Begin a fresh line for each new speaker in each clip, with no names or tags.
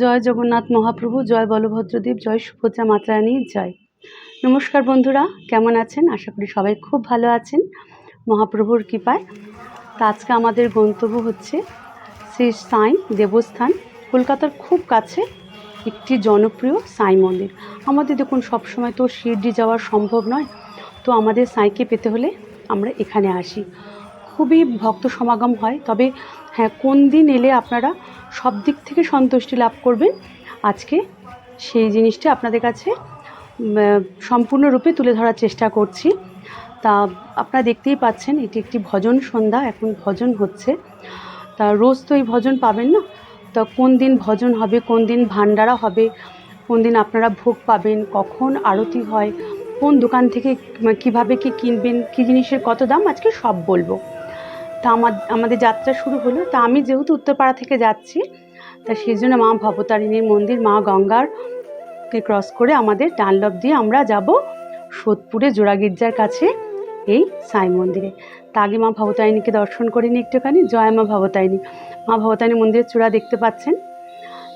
জয় জগন্নাথ মহাপ্রভু, জয় বলভদ্রদেব, জয় সুভদ্রা মাতারানী, জয়। নমস্কার বন্ধুরা, কেমন আছেন? আশা করি সবাই খুব ভালো আছেন। মহাপ্রভুর কৃপায়। তা আজকে আমাদের গন্তব্য হচ্ছে শ্রী সাই দেবস্থান, কলকাতার খুব কাছে একটি জনপ্রিয় সাই মন্দির। আমাদের দেখুন, সবসময় তো শিরডি যাওয়া সম্ভব নয়। তো আমাদের সাইকে পেতে হলে আমরা এখানে আসি। খুবই ভক্ত সমাগম হয়, তবে হ্যাঁ কোন দিন এলে আপনারা সব দিক থেকে সন্তুষ্টি লাভ করবেন? আজকে সেই জিনিসটা আপনাদের কাছে সম্পূর্ণরূপে তুলে ধরার চেষ্টা করছি। তা আপনারা দেখতেই পাচ্ছেন, এটি একটি ভজন সন্ধ্যা, এখন ভজন হচ্ছে। তা রোজ তো এই ভজন পাবেন না? তা কোন দিন ভজন হবে, কোন দিন ভান্ডারা হবে, কোন দিন আপনারা ভোগ পাবেন, কখন আরতি হয়, কোন দোকান থেকে কীভাবে কি কিনবেন, কী জিনিসের কত দাম, আজকে সব বলব। তা আমার, আমাদের যাত্রা শুরু হলো। তা আমি যেহেতু উত্তরপাড়া থেকে যাচ্ছি, তা সেই জন্য মা ভবতারিণীর মন্দির, মা গঙ্গার কে ক্রস করে আমাদের ডানলপ দিয়ে আমরা যাব সোদপুরে জোড়া গির্জার কাছে এই সাই মন্দিরে। তা আগে মা ভবতারিণীকে দর্শন করে নিই একটুখানি। জয় মা ভবতারিণী। মা ভবতারিণী মন্দিরের চূড়া দেখতে পাচ্ছেন।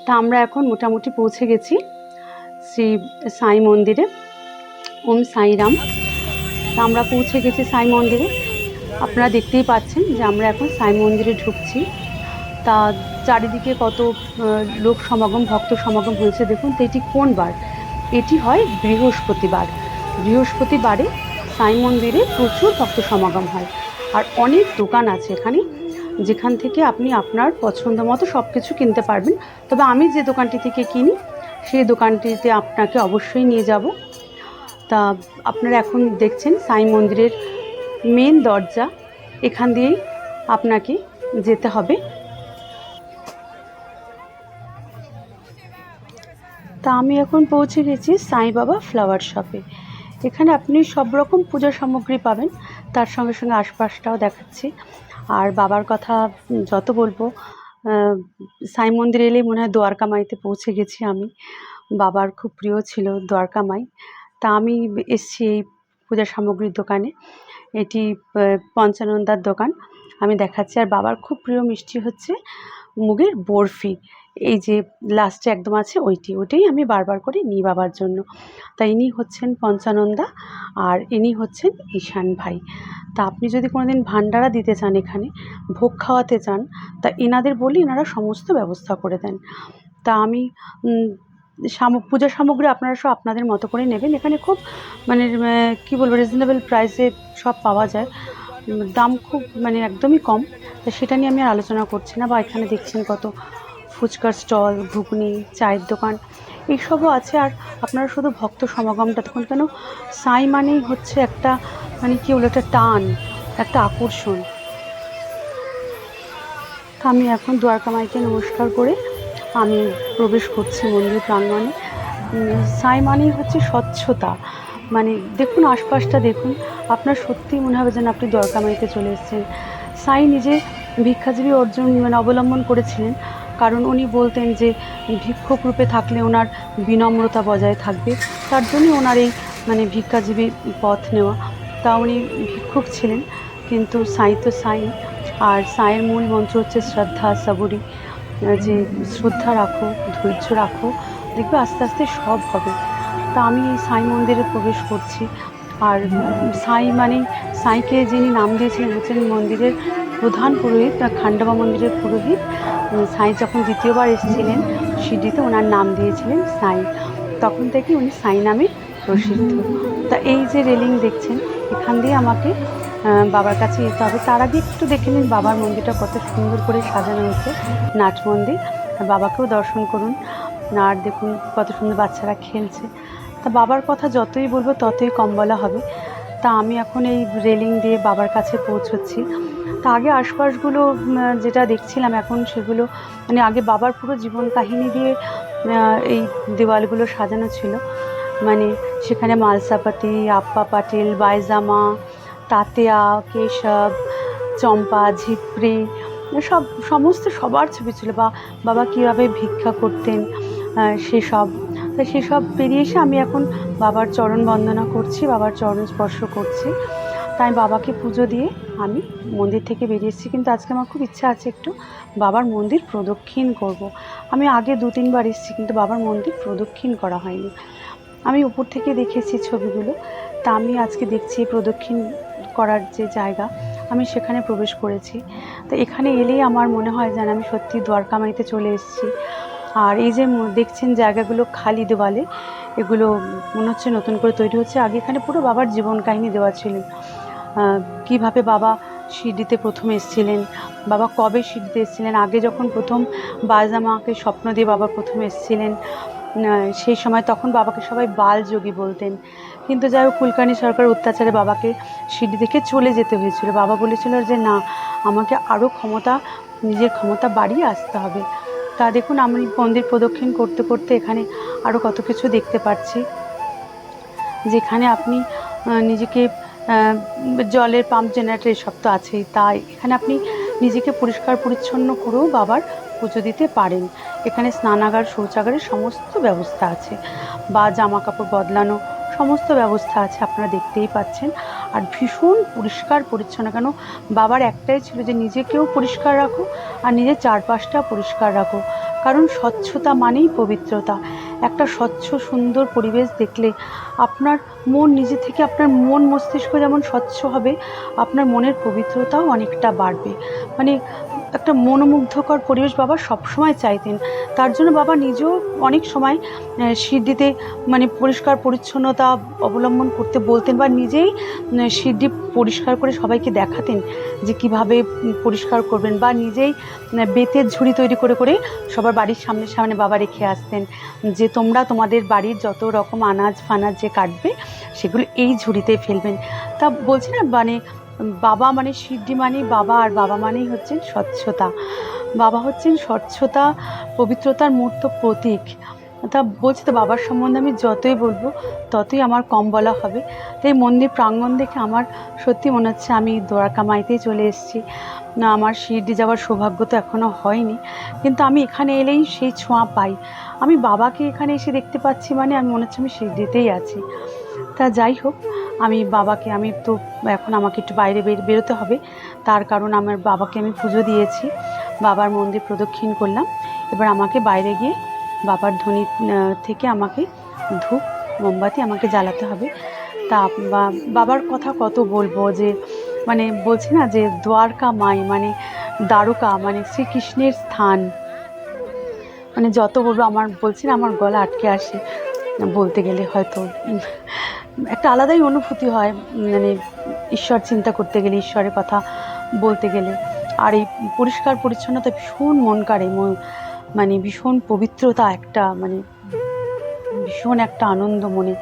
তা আমরা এখন মোটামুটি পৌঁছে গেছি শ্রী সাই মন্দিরে। ওম সাইরাম তা আমরা পৌঁছে গেছি সাই মন্দিরে। আপনারা দেখতেই পাচ্ছেন যে আমরা এখন সাই মন্দিরে ঢুকছি। তা চারিদিকে কত লোক সমাগম, ভক্ত সমাগম হয়েছে দেখুন, তো এটি কোন বার? এটি হয় বৃহস্পতিবার। বৃহস্পতিবারে সাই মন্দিরে প্রচুর ভক্ত সমাগম হয়। আর অনেক দোকান আছে এখানে, যেখান থেকে আপনি আপনার পছন্দ মতো সব কিছু কিনতে পারবেন। তবে আমি যে দোকানটি থেকে কিনি, সেই দোকানটিতে আপনাকে অবশ্যই নিয়ে যাব। তা আপনারা এখন দেখছেন সাই মন্দিরের মেন দরজা, এখান দিয়েই আপনাকে যেতে হবে। তা আমি এখন পৌঁছে গেছি সাই বাবা ফ্লাওয়ার শপে এখানে আপনি সব রকম পূজা সামগ্রী পাবেন, তার সঙ্গে সঙ্গে আশপাশটাও দেখাচ্ছি। আর বাবার কথা যত বলব সাই মন্দির এলেই মনে হয় দ্বারকা মাইতে পৌঁছে গেছি আমি। বাবার খুব প্রিয় ছিল দ্বারকা মাই তা আমি এসছি এই পূজা সামগ্রীর দোকানে। এটি পঞ্চানন্দার দোকান। আমি দেখাচ্ছি, আর বাবার খুব প্রিয় মিষ্টি হচ্ছে মুগের বরফি। এই যে লাস্টে একদম আছে ওইটি। ওইটাই আমি বারবার করে নিই বাবার জন্য। তা ইনি হচ্ছেন পঞ্চানন্দা, আর ইনি হচ্ছেন ঈশান ভাই। তা আপনি যদি কোনোদিন ভান্ডারা দিতে চান এখানে, ভোগ খাওয়াতে চান, তা এনাদের বলি এনারা সমস্ত ব্যবস্থা করে দেন। তা আমি উম, সাম- পূজা সামগ্রী আপনারা সব আপনাদের মতো করে নেবেন। এখানে খুব মানে কী বলব রিজনেবল প্রাইসে সব পাওয়া যায়। দাম খুব মানে একদমই কম। তা সেটা নিয়ে আমি আর আলোচনা করছি না বা এখানে দেখছেন কত ফুচকার স্টল ঘুগনি চায়ের দোকান এইসবও আছে। আর আপনারা শুধু ভক্ত সমাগমটা দেখুন কেন সাই মানেই হচ্ছে একটা মানে কী বলো একটা টান একটা আকর্ষণ। তা আমি এখন দ্বারকা মাইকে নমস্কার করে আমি প্রবেশ করছি মন্দির প্রাঙ্গণে। সাই মানেই হচ্ছে স্বচ্ছতা। মানে দেখুন, আশপাশটা দেখুন, আপনার সত্যিই মনে হবে যেন আপনি দ্বারকা মাইতে চলে এসেছেন। সাই নিজে ভিক্ষাজীবী অর্জন মানে অবলম্বন করেছিলেন, কারণ উনি বলতেন যে ভিক্ষুক রূপে থাকলে ওনার বিনম্রতা বজায় থাকবে। তার জন্যই ওনার এই মানে ভিক্ষাজীবী পথ নেওয়া। তা উনি ভিক্ষুক ছিলেন, কিন্তু সাই তো সাই। আর সাইয়ের মূল মন্ত্র হচ্ছে শ্রদ্ধা, সাবরি। যে শ্রদ্ধা রাখো, ধৈর্য রাখো, দেখবে আস্তে আস্তে সব হবে। তা আমি এই সাই মন্দিরে প্রবেশ করছি। আর সাই মানে সাইকে যিনি নাম দিয়েছিলেন হচ্ছেন মন্দিরের প্রধান পুরোহিত খান্ডবা মন্দিরের পুরোহিত। সাই যখন দ্বিতীয়বার এসেছিলেন, সিডিতে ওনার নাম দিয়েছিলেন সাই। তখন থেকে উনি সাই নামে প্রসিদ্ধ। তা এই যে রেলিং দেখছেন, এখান দিয়ে আমাকে বাবার কাছে যেতে হবে। তার আগে একটু দেখে নিন বাবার মন্দিরটা কত সুন্দর করে সাজানো হয়েছে, নাট মন্দির। বাবাকেও দর্শন করুন। আর দেখুন, কত সুন্দর বাচ্চারা খেলছে। তা বাবার কথা যতই বলব, ততই কম বলা হবে। তা আমি এখন এই রেলিং দিয়ে বাবার কাছে পৌঁছচ্ছি। তা আগে আশপাশগুলো যেটা দেখছিলাম এখন সেগুলো মানে আগে বাবার পুরো জীবন কাহিনী দিয়ে এই দেওয়ালগুলো সাজানো ছিল। মানে সেখানে মালসাপাতি আপ্পা পাটিল বাইজামা তাতেয়া, কেশব, চম্পা ঝিপড়ি সব, সমস্ত সবার ছবি ছিল বা বাবা কীভাবে ভিক্ষা করতেন সেসব। তো সেসব পেরিয়ে এসে আমি এখন বাবার চরণ বন্দনা করছি, বাবার চরণ স্পর্শ করছি। তাই বাবাকে পুজো দিয়ে আমি মন্দির থেকে বেরিয়ে এসেছি। কিন্তু আজকে আমার খুব ইচ্ছা আছে একটু বাবার মন্দির প্রদক্ষিণ করব। আমি আগে দু, তিনবার এসেছি কিন্তু বাবার মন্দির প্রদক্ষিণ করা হয়নি। আমি উপর থেকে দেখেছি ছবিগুলো। তা আমি আজকে দেখছি প্রদক্ষিণ করার যে জায়গা, আমি সেখানে প্রবেশ করেছি। তো এখানে এলেই আমার মনে হয় যেন আমি সত্যি দ্বারকামাইতে চলে এসেছি। আর এই যে দেখছেন জায়গাগুলো খালি দেওয়ালে, এগুলো মনে হচ্ছে নতুন করে তৈরি হচ্ছে। আগে এখানে পুরো বাবার জীবন কাহিনী দেওয়া ছিল। কীভাবে বাবা শিরডিতে প্রথম এসেছিলেন, বাবা কবে শিরডিতে এসেছিলেন, আগে যখন প্রথম বাজামাকে স্বপ্ন দিয়ে বাবা প্রথম এসেছিলেন সেই সময় তখন বাবাকে সবাই বাল যোগী বলতেন। কিন্তু যাই হোক কুলকানি সরকার অত্যাচারে বাবাকে শিরডি থেকে চলে যেতে হয়েছিল। বাবা বলেছিল যে, না, আমাকে আরও ক্ষমতা, নিজের ক্ষমতা বাড়িয়ে আসতে হবে। তা দেখুন, আমি মন্দির প্রদক্ষিণ করতে করতে এখানে আরও কত কিছু দেখতে পাচ্ছি। যেখানে আপনি নিজেকে জলের পাম্প জেনারেটর এসব তো আছেই। তাই এখানে আপনি নিজেকে পরিষ্কার পরিচ্ছন্ন করেও বাবার পুজো দিতে পারেন। এখানে স্নানাগার, শৌচাগারের সমস্ত ব্যবস্থা আছে। বা জামা কাপড় বদলানো সমস্ত ব্যবস্থা আছে, আপনারা দেখতেই পাচ্ছেন। আর ভীষণ পরিষ্কার পরিচ্ছন্ন, কেন বাবার একটাই ছিল যে নিজেকেও পরিষ্কার রাখো আর নিজের চারপাশটা পরিষ্কার রাখো। কারণ স্বচ্ছতা মানেই পবিত্রতা। একটা স্বচ্ছ, সুন্দর পরিবেশ দেখলে আপনার মন নিজে থেকে, আপনার মন মস্তিষ্ক যেমন স্বচ্ছ হবে, আপনার মনের পবিত্রতাও অনেকটা বাড়বে। মানে একটা মনোমুগ্ধকর পরিবেশ বাবা সবসময় চাইতেন। তার জন্য বাবা নিজেও অনেক সময় সিদ্ধিতে মানে পরিষ্কার পরিচ্ছন্নতা অবলম্বন করতে বলতেন বা নিজেই সিদ্ধি পরিষ্কার করে সবাইকে দেখাতেন যে কীভাবে পরিষ্কার করবেন বা নিজেই বেতের ঝুড়ি তৈরি করে করে সবার বাড়ির সামনে সামনে বাবা রেখে আসতেন যে তোমরা তোমাদের বাড়ির যত রকম আনাজ ফানাজ যে কাটবে সেগুলো এই ঝুড়িতে ফেলবেন। তা বলছি না মানে বাবা মানে সিদ্ধি মানে বাবা আর বাবা মানেই হচ্ছেন স্বচ্ছতা। বাবা হচ্ছেন স্বচ্ছতা, পবিত্রতার মূর্ত প্রতীক। তা বলছি তো বাবার সম্বন্ধে আমি যতই বলব, ততই আমার কম বলা হবে। তাই মন্দির প্রাঙ্গণ দেখে আমার সত্যি মনে হচ্ছে আমি দ্বারকা মাইতেই চলে এসেছি। না, আমার শিরডি যাওয়ার সৌভাগ্য তো এখনও হয়নি। কিন্তু আমি এখানে এলেই সেই ছোঁয়া পাই। আমি বাবাকে এখানে এসে দেখতে পাচ্ছি মানে আমি মনে হচ্ছে আমি শিরডিতেই আছি। তা যাই হোক আমি বাবাকে, আমি তো এখন আমাকে একটু বাইরে বের, বেরোতে হবে। তার কারণ আমার বাবাকে আমি পুজো দিয়েছি। বাবার মন্দির প্রদক্ষিণ করলাম। এবার আমাকে বাইরে গিয়ে বাবার ধ্বনি থেকে আমাকে ধূপ, মোমবাতি আমাকে জ্বালাতে হবে। তা বাবার কথা কত বলব যে মানে বলছি না যে দ্বারকা মাই মানে দ্বারকা মানে শ্রীকৃষ্ণের স্থান। মানে যত বলব আমার, বলছি না আমার গলা আটকে আসে। বলতে গেলে হয়তো একটা আলাদাই অনুভূতি হয় মানে ঈশ্বর চিন্তা করতে গেলে, ঈশ্বরের কথা বলতে গেলে। আর এই পরিষ্কার পরিচ্ছন্নতা ভীষণ মন কাড়ে, মন- ভীষণ পবিত্রতা একটা মানে ভীষণ একটা আনন্দ মনে।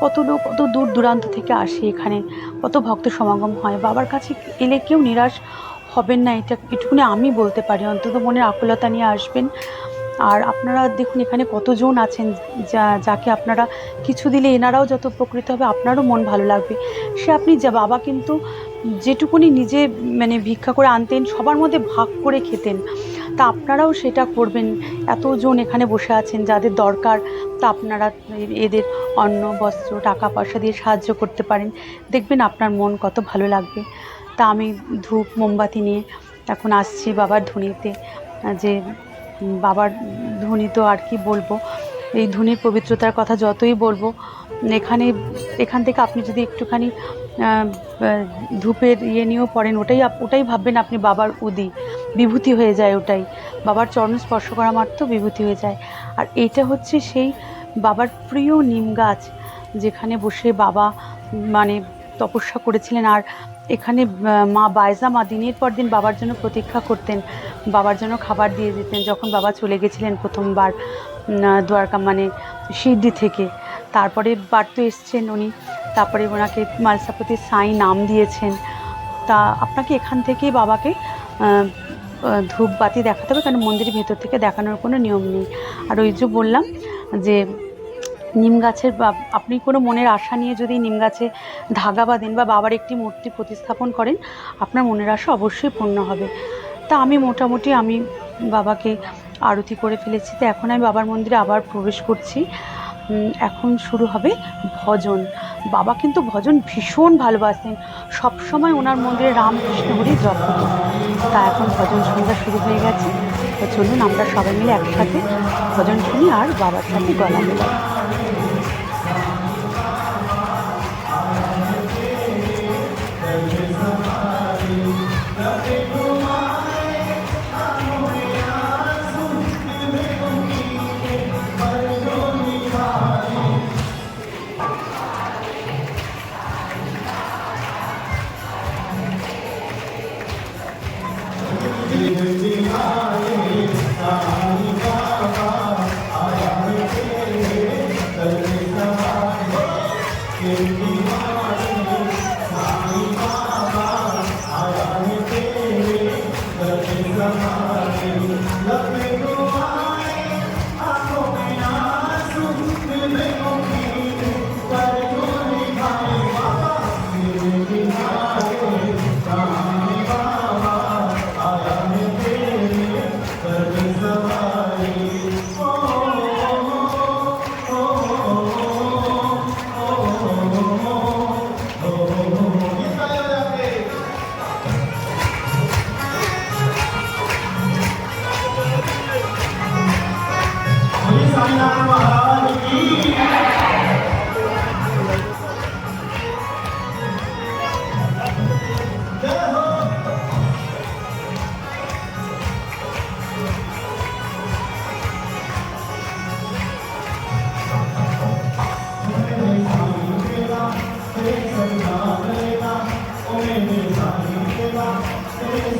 কত লোক, কত দূর দূরান্ত থেকে আসে এখানে, কত ভক্ত সমাগম হয়। বাবার কাছে এলে কেউ নিরাশ হবেন না, এটা এটুকুনি আমি বলতে পারি। অন্তত মনের আকুলতা নিয়ে আসবেন। আর আপনারা দেখুন, এখানে কতজন আছেন যা, যাকে আপনারা কিছু দিলে এনারাও যত উপকৃত হবে, আপনারও মন ভালো লাগবে। সে আপনি যা, বাবা কিন্তু যেটুকুনি নিজে মানে ভিক্ষা করে আনতেন, সবার মধ্যে ভাগ করে খেতেন। তা আপনারাও সেটা করবেন। এতজন এখানে বসে আছেন, যাদের দরকার, তা আপনারা এদের অন্ন, বস্ত্র, টাকা পয়সা দিয়ে সাহায্য করতে পারেন। দেখবেন আপনার মন কত ভালো লাগবে। তা আমি ধূপ, মোমবাতি নিয়ে এখন আসছি বাবার ধুনিতে যে বাবার ধুনি তো আর কি বলব। এই ধুনির পবিত্রতার কথা যতই বলব, এখানে, এখান থেকে আপনি যদি একটুখানি ধূপের ইয়ে নিয়েও পড়েন, ওটাই ওটাই ভাববেন আপনি বাবার উদি। বিভূতি হয়ে যায় ওটাই। বাবার চরণ স্পর্শ করা মাত্র বিভূতি হয়ে যায়। আর এইটা হচ্ছে সেই বাবার প্রিয় নিম গাছ, যেখানে বসে বাবা মানে তপস্যা করেছিলেন। আর এখানে মা বায়জা মা দিনের পর দিন বাবার জন্য প্রতীক্ষা করতেন বাবার জন্য খাবার দিয়ে দিতেন। যখন বাবা চলে গেছিলেন প্রথমবার দ্বারকা মানে সিদ্ধি থেকে তারপরে বার তো এসছেন উনি। তারপরে ওনাকে মালসাপতি সাই নাম দিয়েছেন। তা আপনাকে এখান থেকেই বাবাকে আহ, আহ, ধূপ বাতি দেখাতে হবে কারণ মন্দিরের ভেতর থেকে দেখানোর কোনো নিয়ম নেই। আর ওই যে বললাম যে নিম গাছের আপনি কোনো মনের আশা নিয়ে যদি নিম গাছে ধাগা বাঁধেন বা বাবার একটি মূর্তি প্রতিস্থাপন করেন, আপনার মনের আশা অবশ্যই পূর্ণ হবে। তা আমি মোটামুটি আমি বাবাকে আরতি করে ফেলেছি। তো এখন আমি বাবার মন্দিরে আবার প্রবেশ করছি। এখন শুরু হবে ভজন। বাবা কিন্তু ভজন ভীষণ ভালোবাসেন। সব সময় ওনার মন্দিরে রামকৃষ্ণ হরি জপ তা এখন ভজন সন্ধ্যা শুরু হয়ে গেছে। তো চলুন আমরা সবাই মিলে একসাথে ভজন শুনি আর বাবার সাথে গলা মেলাই।
Thank you. आया तेरे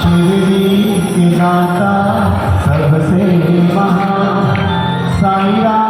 शिरडी के दाता सबसे महा साई राम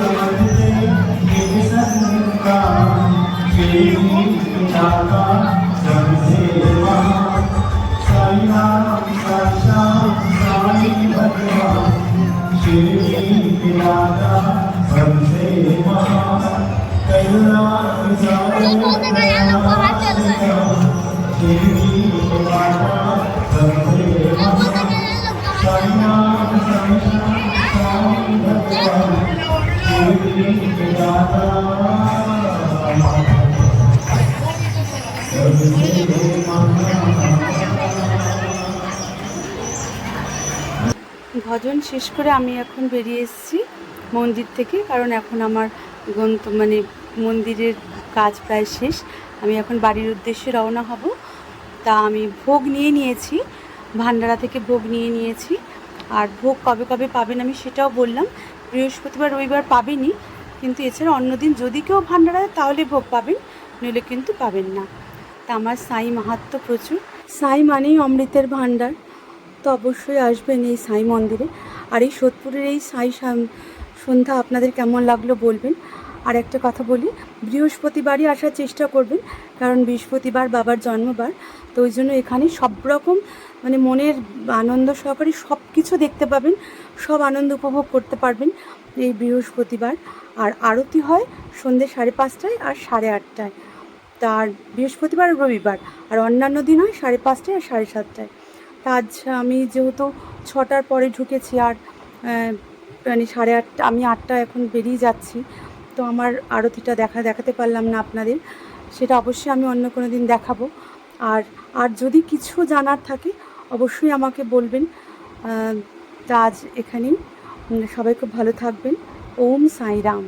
ভজন শেষ করে আমি এখন বেরিয়ে এসেছি মন্দির থেকে, কারণ এখন আমার গন্ত মানে মন্দিরের কাজ প্রায় শেষ। আমি এখন বাড়ির উদ্দেশ্যে রওনা হব। তা আমি ভোগ নিয়ে নিয়েছি, ভান্ডারা থেকে ভোগ নিয়ে নিয়েছি। আর ভোগ কবে কবে পাবেন আমি সেটাও বললাম। বৃহস্পতিবার, রবিবার পাবেনই, কিন্তু এছাড়া অন্যদিন যদি কেউ ভান্ডারা তাহলে ভোগ পাবেন, নইলে কিন্তু পাবেন না। তা আমার সাই মাহাত্ম প্রচুর। সাই মানেই অমৃতের ভাণ্ডার তো অবশ্যই আসবেন এই সাই মন্দিরে। আর এই সোদপুরের এই সাই সন্ধ্যা আপনাদের কেমন লাগল বলবেন। আর একটা কথা বলি, বৃহস্পতিবারই আসার চেষ্টা করবেন, কারণ বৃহস্পতিবার বাবার জন্মবার। তো ওই জন্য এখানে সব রকম মানে মনের আনন্দ সহকারে সব কিছু দেখতে পাবেন, সব আনন্দ উপভোগ করতে পারবেন এই বৃহস্পতিবার। আর আরতি হয় সন্ধ্যে সাড়ে পাঁচটায় আর সাড়ে আটটায়। তার বৃহস্পতিবার রবিবার, আর অন্যান্য দিন হয় সাড়ে পাঁচটায় আর সাড়ে সাতটায়। তা আজ আমি যেহেতু ছটার পরে ঢুকেছি আর মানে সাড়ে আটটা আমি আটটা এখন বেরিয়ে যাচ্ছি, তো আমার আরতিটা দেখা, দেখাতে পারলাম না আপনাদের। সেটা অবশ্যই আমি অন্য কোনো দিন দেখাবো। আর আর যদি কিছু জানার থাকে, অবশ্যই আমাকে বলবেন। তা আজ এখানেই। সবাই খুব ভালো থাকবেন। ওম সাইরাম।